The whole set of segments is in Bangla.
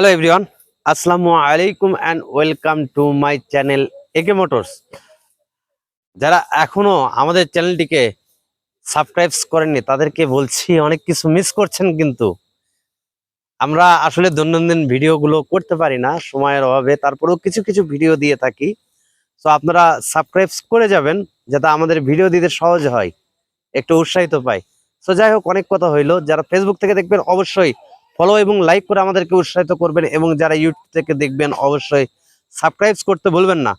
হ্যালো এভরিওয়ান আসসালামু আলাইকুম and welcome to my channel AK motors যারা এখনও আমাদের চ্যানেলটিকে সাবস্ক্রাইব করেননি, তাদেরকে বলছি, অনেক কিছু মিস করছেন কিন্তু। আমরা আসলে দৈনন্দিন ভিডিওগুলো করতে পারি না, সময়ের অভাবে। তারপরেও কিছু কিছু ভিডিও দিয়ে থাকি। তো আপনারা সাবস্ক্রাইব করে যাবেন, যাতে আমাদের ভিডিও দিতে সহজ হয়, একটু উৎসাহিত পাই। তো যাই হোক, অনেক কথা হইল। যারা ফেসবুক থেকে দেখবেন, অবশ্যই ফলো এবং লাইক করে আমাদেরকে উৎসাহিত করবেন এবং যারা ইউটিউব থেকে দেখবেন অবশ্যই সাবস্ক্রাইব করতে ভুলবেন না।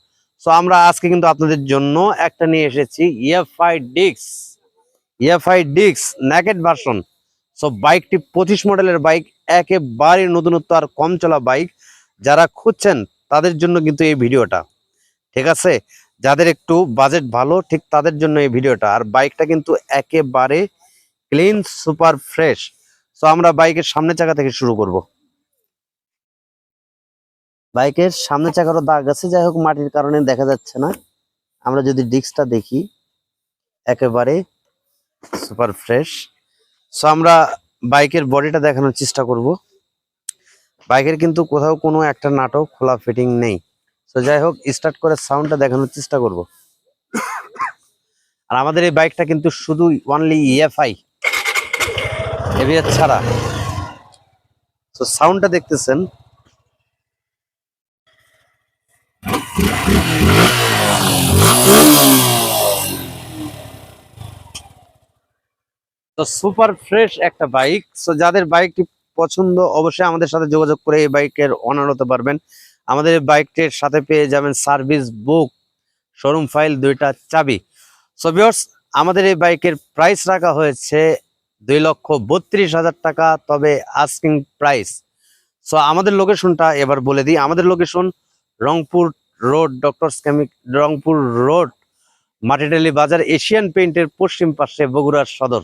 সো আমরা আজকে কিন্তু আপনাদের জন্য একটা নিয়ে এসেছি ইএফআই ডিক্স ইএফআই ডিক্স ন্যাকেট ভার্সন সো বাইকটি পঁচিশ মডেলের বাইক একেবারে নতুনত্ব আর কম চলা বাইক যারা খুঁজছেন, তাদের জন্য কিন্তু এই ভিডিওটা। ঠিক আছে? যাদের একটু বাজেট ভালো, ঠিক তাদের জন্য এই ভিডিওটা। আর বাইকটা কিন্তু একেবারে ক্লিন সুপার ফ্রেশ তো আমরা বাইকের সামনের চাকা থেকে শুরু করব। বাইকের সামনের চাকারও দাগ আছে, যাই হোক মাটির কারণে দেখা যাচ্ছে না। আমরা যদি ডিস্কটা দেখি, একেবারে সুপার ফ্রেশ। সো আমরা বাইকের বডিটা দেখানোর চেষ্টা করব। বাইকের কিন্তু কোথাও কোনো একটা নাটক, খোলা ফিটিং নেই। তো যাই হোক স্টার্ট করে সাউন্ডটা দেখানোর চেষ্টা করব। আর আমাদের এই বাইকটা কিন্তু শুধু অনলি ইএফআই এবিএস ছাড়া। তো সাউন্ডটা দেখতেছেন। তো সুপার ফ্রেশ একটা বাইক সো যাদের বাইকটি পছন্দ, অবশ্যই আমাদের সাথে যোগাযোগ করে এই বাইকের অনার হতে পারবেন। আমাদের বাইকটির সাথে পেয়ে যাবেন সার্ভিস বুক শোরুম ফাইল দুইটা চাবি। সো ভিউয়ার্স আমাদের এই বাইকের প্রাইস রাখা হয়েছে দুই লক্ষ বত্রিশ হাজার টাকা, তবে আস্কিং প্রাইস সো আমাদের লোকেশনটা এবার বলে দিই। আমাদের লোকেশন রংপুর রোড ডক্টর স্ক্যামিক রংপুর রোড মাটিডালি বাজার এশিয়ান পেইন্টের পশ্চিম পাশে বগুড়ার সদর।